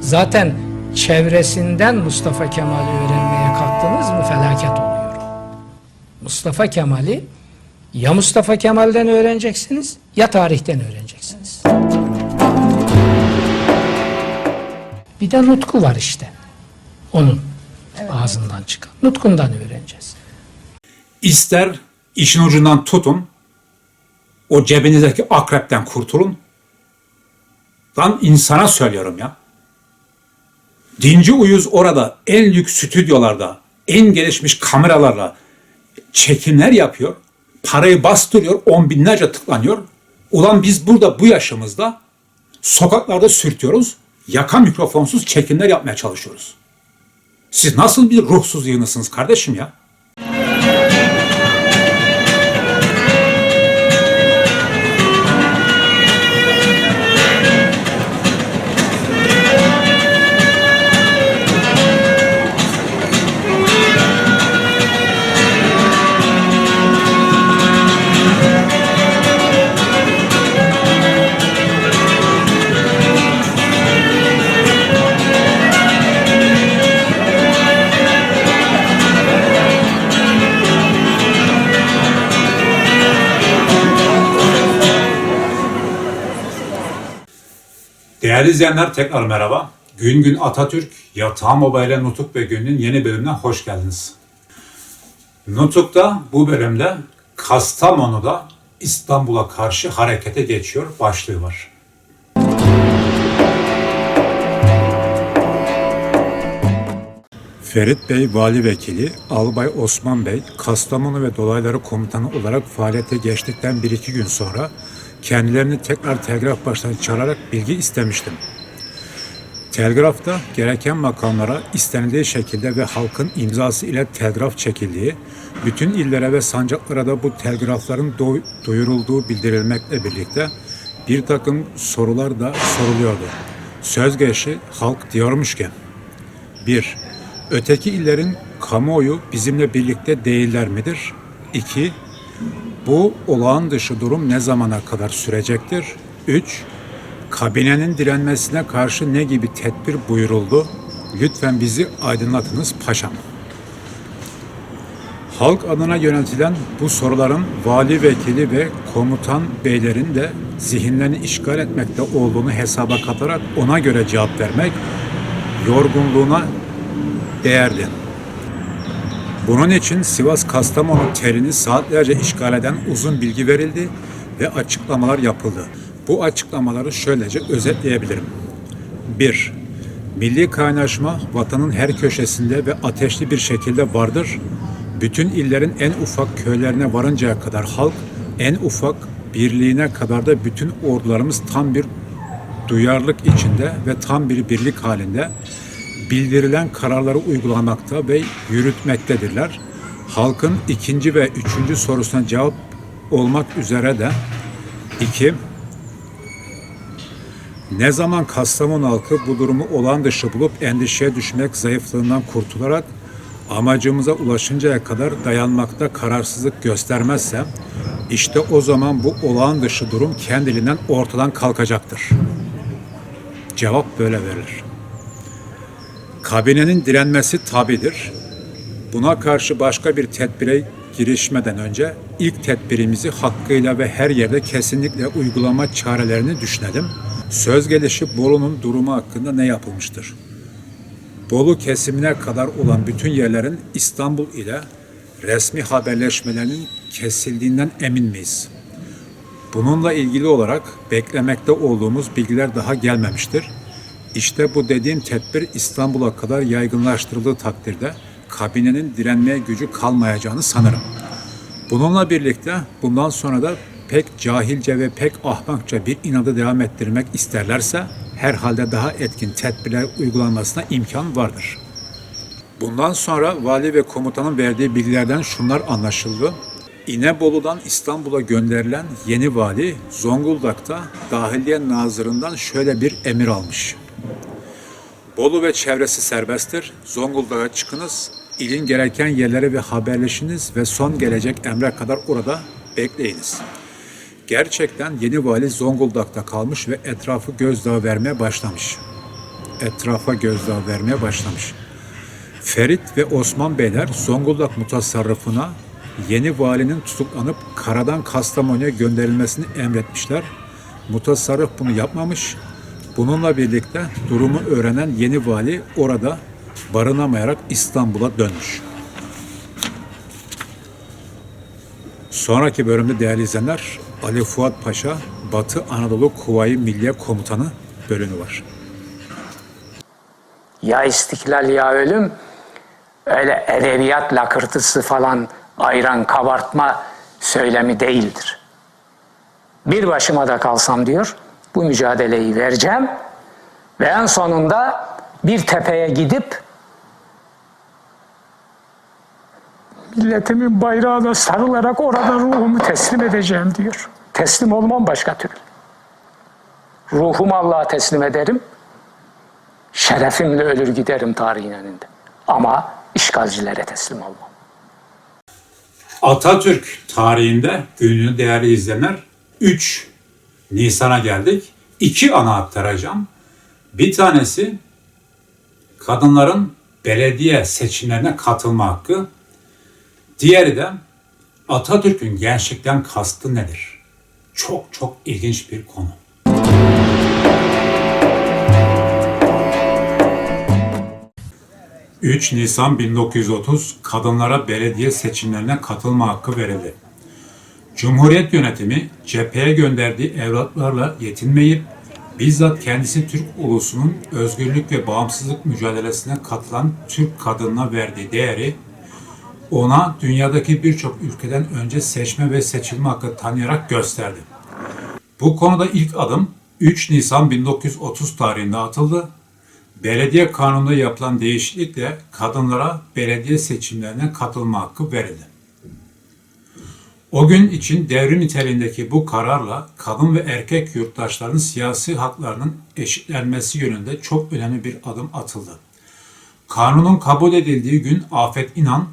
Zaten çevresinden Mustafa Kemal'i öğrenmeye kalktınız mı felaket oluyor. Mustafa Kemal'i ya Mustafa Kemal'den öğreneceksiniz ya tarihten öğreneceksiniz. Bir de nutku var işte. Onun ağzından çıkan. Nutkundan öğreneceğiz. İster işin ucundan tutun, o cebinizdeki akrepten kurtulun. Lan insana söylüyorum ya. Dinci uyuz orada en lüks stüdyolarda, en gelişmiş kameralarla çekimler yapıyor. Parayı bastırıyor, on binlerce tıklanıyor. Ulan biz burada bu yaşımızda sokaklarda sürtüyoruz, yaka mikrofonsuz çekimler yapmaya çalışıyoruz. Siz nasıl bir ruhsuz yığınısınız kardeşim ya? Değerli izleyenler tekrar merhaba. Gün gün Atatürk, Yatağı Mobile Nutuk ve Gün'ün yeni bölümüne hoş geldiniz. Nutuk'ta bu bölümde Kastamonu'da İstanbul'a karşı harekete geçiyor başlığı var. Ferit Bey Vali Vekili, Albay Osman Bey, Kastamonu ve Dolayları Komutanı olarak faaliyete geçtikten bir iki gün sonra kendilerini tekrar telgraf baştan çağırarak bilgi istemiştim. Telgrafta gereken makamlara istenildiği şekilde ve halkın imzası ile telgraf çekildiği, bütün illere ve sancaklara da bu telgrafların duyurulduğu bildirilmekle birlikte bir takım sorular da soruluyordu. Söz gelişi halk diyormuş ki, 1. Öteki illerin kamuoyu bizimle birlikte değiller midir? 2. Bu olağan dışı durum ne zamana kadar sürecektir? 3. Kabinenin direnmesine karşı ne gibi tedbir buyuruldu? Lütfen bizi aydınlatınız paşam. Halk adına yöneltilen bu soruların vali vekili ve komutan beylerin de zihinlerini işgal etmekte olduğunu hesaba katarak ona göre cevap vermek yorgunluğuna değerli. Bunun için Sivas Kastamonu terini saatlerce işgal eden uzun bilgi verildi ve açıklamalar yapıldı. Bu açıklamaları şöylece özetleyebilirim. 1. Milli kaynaşma vatanın her köşesinde ve ateşli bir şekilde vardır. Bütün illerin en ufak köylerine varıncaya kadar halk, en ufak birliğine kadar da bütün ordularımız tam bir duyarlılık içinde ve tam bir birlik halinde bildirilen kararları uygulamakta ve yürütmektedirler. Halkın ikinci ve üçüncü sorusuna cevap olmak üzere de iki, ne zaman Kastamonu halkı bu durumu olan dışı bulup endişeye düşmek zayıflığından kurtularak amacımıza ulaşıncaya kadar dayanmakta kararsızlık göstermezse işte o zaman bu olağan dışı durum kendiliğinden ortadan kalkacaktır. Cevap böyle verilir. Kabinenin direnmesi tabidir. Buna karşı başka bir tedbire girişmeden önce ilk tedbirimizi hakkıyla ve her yerde kesinlikle uygulama çarelerini düşünelim. Söz gelişi Bolu'nun durumu hakkında ne yapılmıştır? Bolu kesimine kadar olan bütün yerlerin İstanbul ile resmi haberleşmelerinin kesildiğinden emin miyiz? Bununla ilgili olarak beklemekte olduğumuz bilgiler daha gelmemiştir. İşte bu dediğim tedbir İstanbul'a kadar yaygınlaştırıldığı takdirde kabinenin direnmeye gücü kalmayacağını sanırım. Bununla birlikte bundan sonra da pek cahilce ve pek ahmakça bir inadı devam ettirmek isterlerse herhalde daha etkin tedbirler uygulanmasına imkan vardır. Bundan sonra vali ve komutanın verdiği bilgilerden şunlar anlaşıldı. İnebolu'dan İstanbul'a gönderilen yeni vali Zonguldak'ta Dahiliye Nazırı'ndan şöyle bir emir almış. Bolu ve çevresi serbesttir. Zonguldak'a çıkınız, ilin gereken yerlere ve haberleşiniz ve son gelecek emre kadar orada bekleyiniz. Gerçekten yeni vali Zonguldak'ta kalmış ve etrafı gözdağı vermeye başlamış. etrafa gözdağı vermeye başlamış. Ferit ve Osman Beyler Zonguldak mutasarrıfına yeni valinin tutuklanıp karadan Kastamonu'ya gönderilmesini emretmişler. Mutasarrıf bunu yapmamış. Bununla birlikte durumu öğrenen yeni vali orada barınamayarak İstanbul'a dönmüş. Sonraki bölümde değerli izleyenler Ali Fuat Paşa Batı Anadolu Kuvayi Milliye Komutanı bölümü var. Ya istiklal ya ölüm öyle edebiyat lakırtısı falan ayran kabartma söylemi değildir. Bir başıma da kalsam diyor bu mücadeleyi vereceğim ve en sonunda bir tepeye gidip milletimin bayrağına sarılarak orada ruhumu teslim edeceğim diyor. Teslim olmam başka türlü. Ruhumu Allah'a teslim ederim. Şerefimle ölür giderim tarihin önünde. Ama işgalcilere teslim olmam. Atatürk tarihinde gününü değerli izleyenler 3 Nisan'a geldik. İki ana aktaracağım. Bir tanesi kadınların belediye seçimlerine katılma hakkı. Diğeri de Atatürk'ün gençlikten kastı nedir? Çok çok ilginç bir konu. ...3 Nisan 1930 kadınlara belediye seçimlerine katılma hakkı verildi. Cumhuriyet yönetimi cepheye gönderdiği evlatlarla yetinmeyip bizzat kendisi Türk ulusunun özgürlük ve bağımsızlık mücadelesine katılan Türk kadınına verdiği değeri ona dünyadaki birçok ülkeden önce seçme ve seçilme hakkı tanıyarak gösterdi. Bu konuda ilk adım 3 Nisan 1930 tarihinde atıldı. Belediye kanununda yapılan değişiklikle kadınlara belediye seçimlerine katılma hakkı verildi. O gün için devrim niteliğindeki bu kararla kadın ve erkek yurttaşların siyasi haklarının eşitlenmesi yönünde çok önemli bir adım atıldı. Kanunun kabul edildiği gün Afet İnan,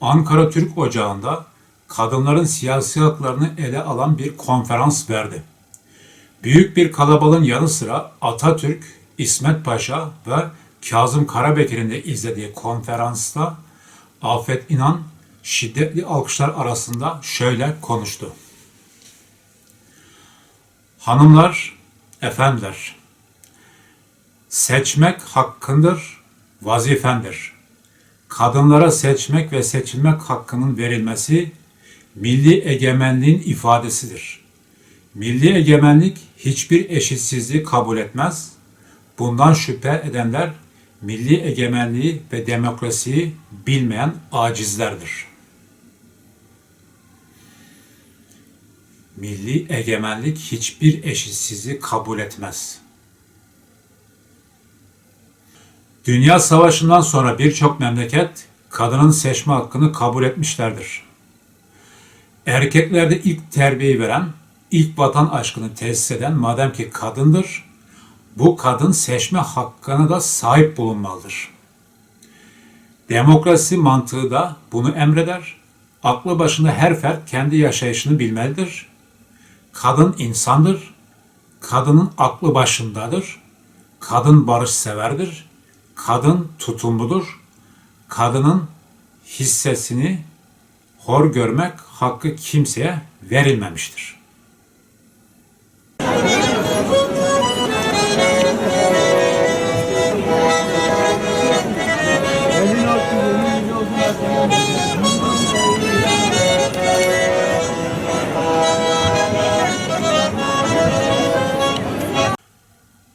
Ankara Türk Ocağı'nda kadınların siyasi haklarını ele alan bir konferans verdi. Büyük bir kalabalığın yanı sıra Atatürk, İsmet Paşa ve Kazım Karabekir'in de izlediği konferansta Afet İnan şiddetli alkışlar arasında şöyle konuştu. Hanımlar, efendiler, seçmek hakkındır, vazifendir. Kadınlara seçmek ve seçilmek hakkının verilmesi milli egemenliğin ifadesidir. Milli egemenlik hiçbir eşitsizliği kabul etmez. Bundan şüphe edenler milli egemenliği ve demokrasiyi bilmeyen acizlerdir. Milli egemenlik hiçbir eşitsizliği kabul etmez. Dünya Savaşı'ndan sonra birçok memleket kadının seçme hakkını kabul etmişlerdir. Erkeklerde ilk terbiyeyi veren, ilk vatan aşkını tesis eden madem ki kadındır, bu kadın seçme hakkına da sahip bulunmalıdır. Demokrasi mantığı da bunu emreder. Aklı başında her fert kendi yaşayışını bilmelidir. Kadın insandır. Kadının aklı başındadır. Kadın barış severdir. Kadın tutumludur. Kadının hissesini hor görmek hakkı kimseye verilmemiştir.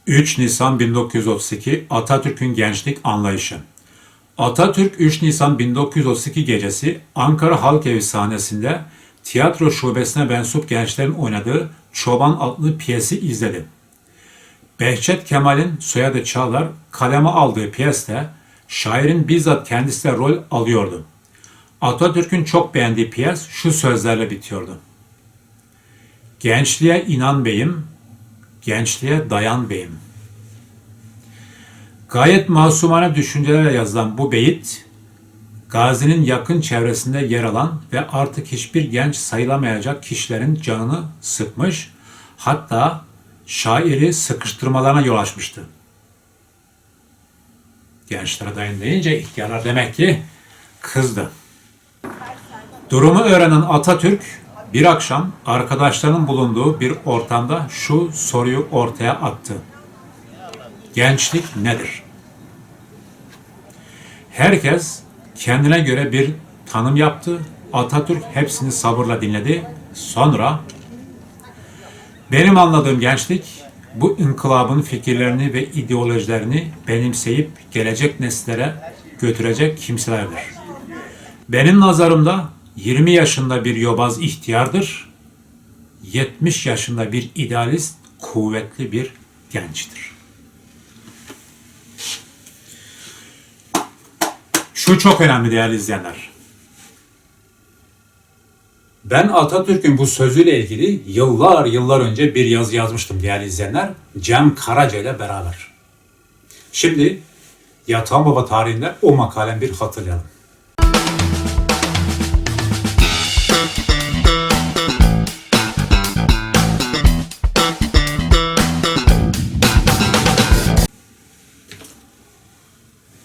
...3 Nisan 1932 Atatürk'ün gençlik anlayışı. Atatürk 3 Nisan 1932 gecesi Ankara Halk Evi sahnesinde tiyatro şubesine mensup gençlerin oynadığı Çoban adlı piyesi izledi. Behçet Kemal'in soyadı Çağlar kaleme aldığı piyeste şairin bizzat kendisi de rol alıyordu. Atatürk'ün çok beğendiği piyes şu sözlerle bitiyordu. Gençliğe inan beyim, gençliğe dayan beyim. Gayet masumane düşüncelerle yazılan bu beyit, Gazi'nin yakın çevresinde yer alan ve artık hiçbir genç sayılamayacak kişilerin canını sıkmış, hatta şairi sıkıştırmalarına yol açmıştı. Gençlere dayın deyince ihtiyarlar demek ki kızdı. Durumu öğrenen Atatürk bir akşam arkadaşlarının bulunduğu bir ortamda şu soruyu ortaya attı. Gençlik nedir? Herkes kendine göre bir tanım yaptı. Atatürk hepsini sabırla dinledi. Sonra benim anladığım gençlik bu inkılabın fikirlerini ve ideolojilerini benimseyip gelecek nesillere götürecek kimselerdir. Benim nazarımda 20 yaşında bir yobaz ihtiyardır. 70 yaşında bir idealist kuvvetli bir gençtir. Şu çok önemli değerli izleyenler. Ben Atatürk'ün bu sözüyle ilgili yıllar yıllar önce bir yazı yazmıştım değerli izleyenler. Cem Karaca ile beraber. Şimdi Yatan Baba tarihinde o makalem bir hatırlayalım.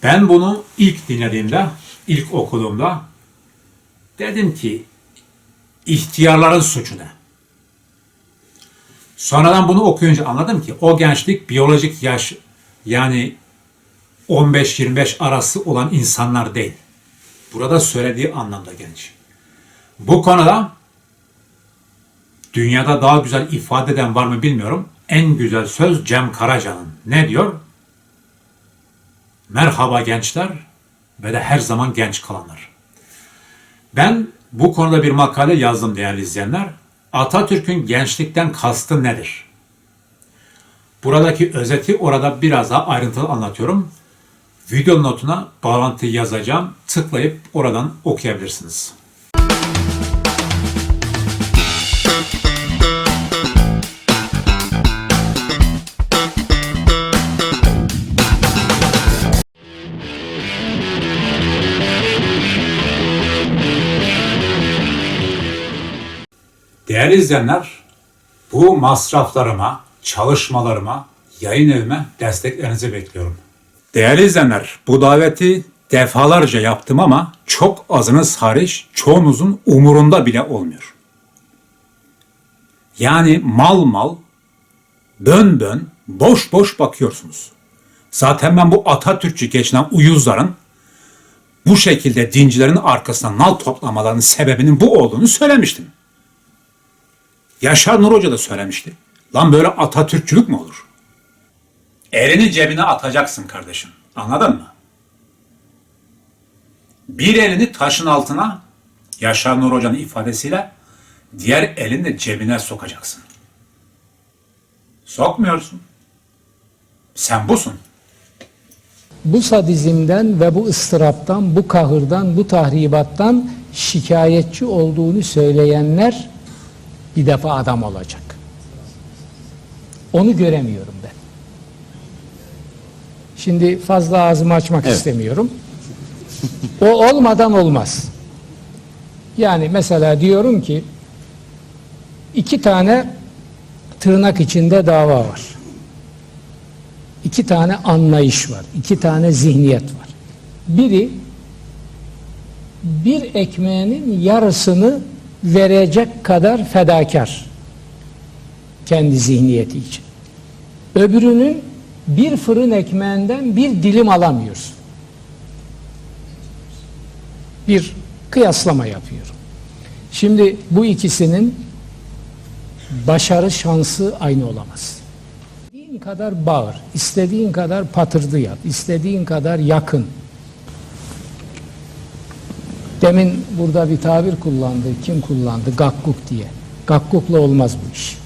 Ben bunu ilk dinlediğimde, ilk okuduğumda dedim ki ihtiyarların suçu ne? Sonradan bunu okuyunca anladım ki o gençlik biyolojik yaş yani 15-25 arası olan insanlar değil. Burada söylediği anlamda genç. Bu konuda dünyada daha güzel ifade eden var mı bilmiyorum. En güzel söz Cem Karaca'nın. Ne diyor? Merhaba gençler ve de her zaman genç kalanlar. Ben bu konuda bir makale yazdım değerli izleyenler. Atatürk'ün gençlikten kastı nedir? Buradaki özeti orada biraz daha ayrıntılı anlatıyorum. Video notuna bağlantıyı yazacağım. Tıklayıp oradan okuyabilirsiniz. Değerli izleyenler, bu masraflarıma, çalışmalarıma, yayın evime desteklerinizi bekliyorum. Değerli izleyenler, bu daveti defalarca yaptım ama çok azınız hariç çoğunuzun umurunda bile olmuyor. Yani mal mal, bön bön, boş boş bakıyorsunuz. Zaten ben bu Atatürkçü geçinen uyuzların bu şekilde dincilerin arkasından nal toplamalarının sebebinin bu olduğunu söylemiştim. Yaşar Nur Hoca da söylemişti. Lan böyle Atatürkçülük mü olur? Elini cebine atacaksın kardeşim. Anladın mı? Bir elini taşın altına Yaşar Nur Hoca'nın ifadesiyle diğer elini de cebine sokacaksın. Sokmuyorsun. Sen busun. Bu sadizmden ve bu ıstıraptan, bu kahırdan, bu tahribattan şikayetçi olduğunu söyleyenler bir defa adam olacak. Onu göremiyorum ben. Şimdi fazla ağzımı açmak istemiyorum. O olmadan olmaz. Yani mesela diyorum ki iki tane tırnak içinde dava var. İki tane anlayış var. iki tane zihniyet var. Biri bir ekmeğinin yarısını verecek kadar fedakar kendi zihniyeti için. Öbürünün bir fırın ekmeğinden bir dilim alamıyorsun. Bir kıyaslama yapıyorum. Şimdi bu ikisinin başarı şansı aynı olamaz. İstediğin kadar bağır, istediğin kadar patırdı yap, istediğin kadar yakın. Demin burada bir tabir kullandı. Kim kullandı? Gakkuk diye. Gakkukla olmaz bu iş.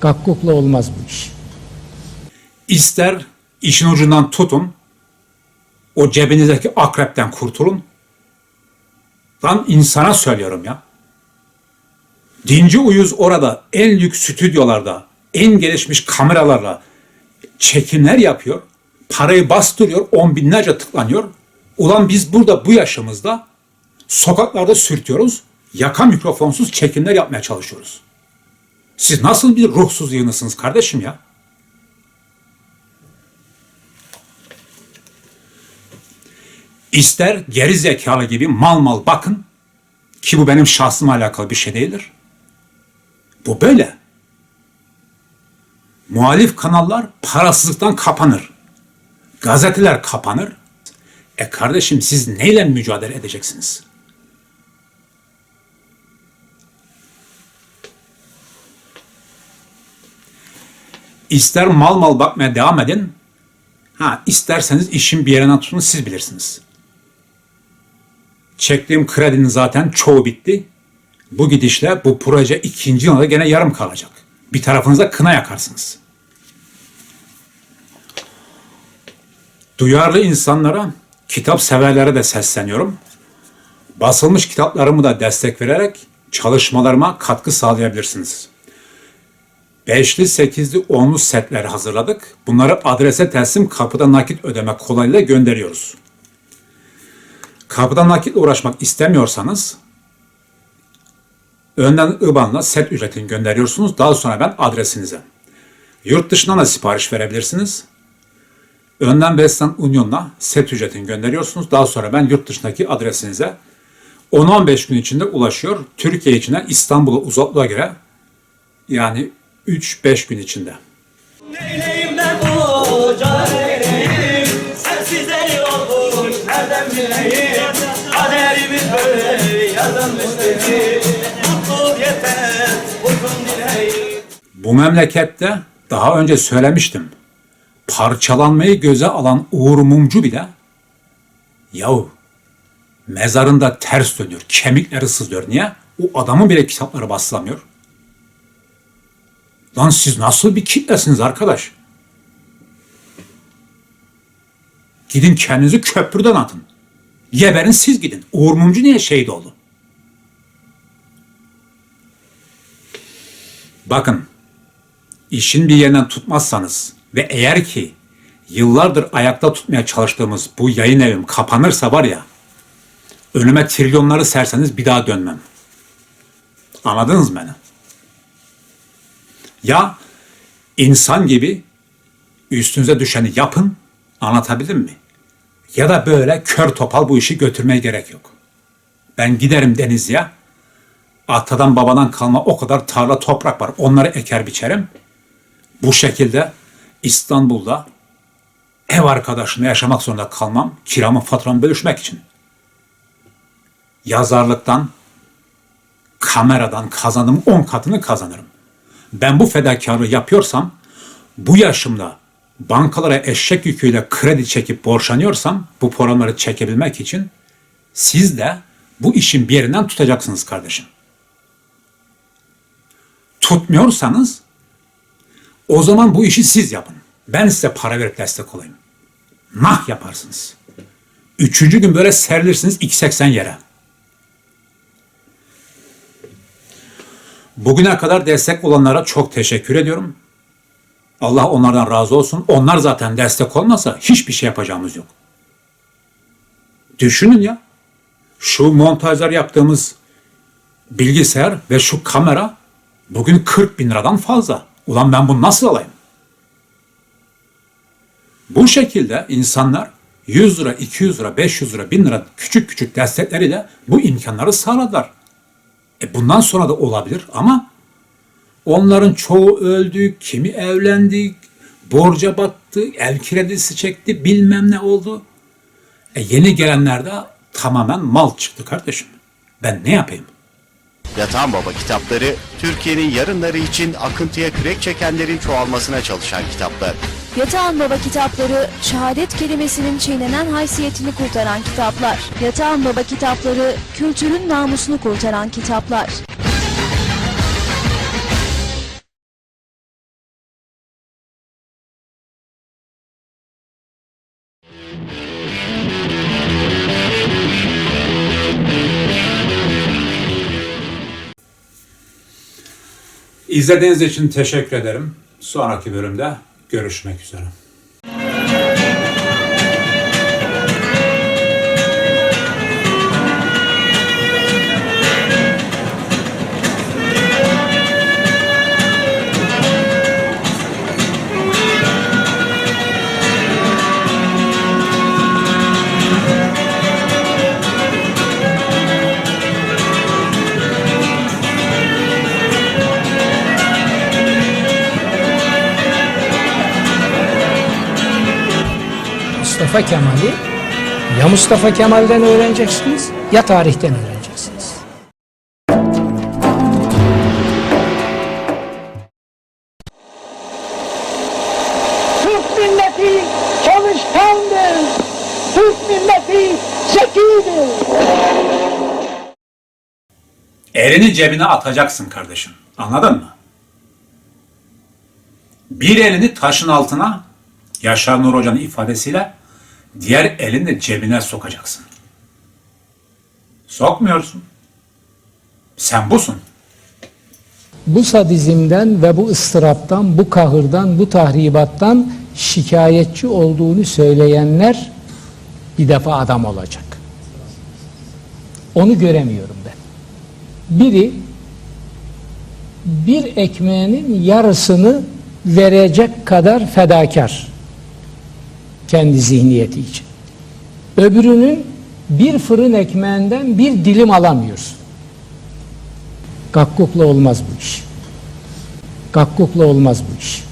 Gakkukla olmaz bu iş. İster işin ucundan tutun, o cebinizdeki akrepten kurtulun. Lan insana söylüyorum ya. Dinci uyuz orada en lüks stüdyolarda, en gelişmiş kameralarla çekimler yapıyor. Parayı bastırıyor, on binlerce tıklanıyor. Ulan biz burada bu yaşımızda sokaklarda sürtüyoruz, yaka mikrofonsuz çekimler yapmaya çalışıyoruz. Siz nasıl bir ruhsuz yığınısınız kardeşim ya? İster geri zekalı gibi mal mal bakın ki bu benim şahsıma alakalı bir şey değildir. Bu böyle. Muhalif kanallar parasızlıktan kapanır. Gazeteler kapanır. E kardeşim siz neyle mücadele edeceksiniz? İster mal mal bakmaya devam edin. Ha isterseniz işin bir yerine tutun siz bilirsiniz. Çektiğim kredinin zaten çoğu bitti. Bu gidişle bu proje ikinci yılda gene yarım kalacak. Bir tarafınıza kına yakarsınız. Duyarlı insanlara, kitap severlere de sesleniyorum. Basılmış kitaplarımı da destek vererek çalışmalarıma katkı sağlayabilirsiniz. Beşli, sekizli, onlu setler hazırladık. Bunları adrese teslim kapıda nakit ödeme kolayıyla gönderiyoruz. Kapıda nakitle uğraşmak istemiyorsanız önden IBAN'la set ücretini gönderiyorsunuz. Daha sonra ben adresinize. Yurt dışından da sipariş verebilirsiniz. Önden Western Union'la set ücretini gönderiyorsunuz. Daha sonra ben yurt dışındaki adresinize 10-15 gün içinde ulaşıyor. Türkiye içine İstanbul'a uzaklığa göre yani 3-5 gün içinde. Neyleyim ben bu caneyleyim Sensiz deli olmuş nereden bileyim Kaderimiz böyle yazılmış değil Mutlu yeter uzun dileğim Bu memlekette daha önce söylemiştim. Parçalanmayı göze alan Uğur Mumcu bile yahu mezarında ters dönüyor, kemikleri sızlıyor. Niye? O adamın bile kitapları basılamıyor. Lan siz nasıl bir kitlesiniz arkadaş? Gidin kendinizi köprüden atın. Geberin siz gidin. Uğur Mumcu niye şehit oldu? Bakın, işin bir yerinden tutmazsanız ve eğer ki yıllardır ayakta tutmaya çalıştığımız bu yayın evim kapanırsa var ya, önüme trilyonları serseniz bir daha dönmem. Anladınız mı beni? Ya insan gibi üstünüze düşeni yapın, anlatabildim mi? Ya da böyle kör topal bu işi götürmeye gerek yok. Ben giderim Denizli'ye, atadan babadan kalma o kadar tarla toprak var. Onları eker biçerim. Bu şekilde İstanbul'da ev arkadaşımla yaşamak zorunda kalmam. Kiramı faturamı bölüşmek için. Yazarlıktan, kameradan kazandığım 10 katını kazanırım. Ben bu fedakarlığı yapıyorsam, bu yaşımda bankalara eşek yüküyle kredi çekip borçlanıyorsam, bu programları çekebilmek için siz de bu işin bir yerinden tutacaksınız kardeşim tutmuyorsanız o zaman bu işi siz yapın. Ben size para verip destek olayım. Nah yaparsınız. Üçüncü gün böyle serilirsiniz 2.80 yere. Bugüne kadar destek olanlara çok teşekkür ediyorum. Allah onlardan razı olsun. Onlar zaten destek olmasa hiçbir şey yapacağımız yok. Düşünün ya. Şu montajlar yaptığımız bilgisayar ve şu kamera Bugün 40 bin liradan fazla. Ulan ben bunu nasıl alayım? Bu şekilde insanlar 100 lira, 200 lira, 500 lira, 1000 lira küçük küçük destekleriyle bu imkanları sağladılar. E bundan sonra da olabilir ama onların çoğu öldü, kimi evlendi, borca battı, ev kredisi çekti, bilmem ne oldu. E yeni gelenler de tamamen mal çıktı kardeşim. Ben ne yapayım? Yatan Baba kitapları Türkiye'nin yarınları için akıntıya kürek çekenlerin çoğalmasına çalışan kitaplar. Yatağan Baba kitapları, şehadet kelimesinin çiğnenen haysiyetini kurtaran kitaplar. Yatağan Baba kitapları, kültürün namusunu kurtaran kitaplar. İzlediğiniz için teşekkür ederim. Sonraki bölümde görüşmek üzere. Mustafa Kemal'i ya Mustafa Kemal'den öğreneceksiniz ya tarihten öğreneceksiniz. Türk milleti çalışkandır. Türk milleti zekidir. Elini cebine atacaksın kardeşim. Anladın mı? Bir elini taşın altına, Yaşar Nur Hoca'nın ifadesiyle, diğer elini cebine sokacaksın. Sokmuyorsun. Sen busun. Bu sadizmden ve bu ıstıraptan, bu kahırdan, bu tahribattan şikayetçi olduğunu söyleyenler bir defa adam olacak. Onu göremiyorum ben. Biri bir ekmeğinin yarısını verecek kadar fedakar kendi zihniyeti için. Öbürünün bir fırın ekmeğinden bir dilim alamıyorsun. Gakkukla olmaz bu iş. Gakkukla olmaz bu iş.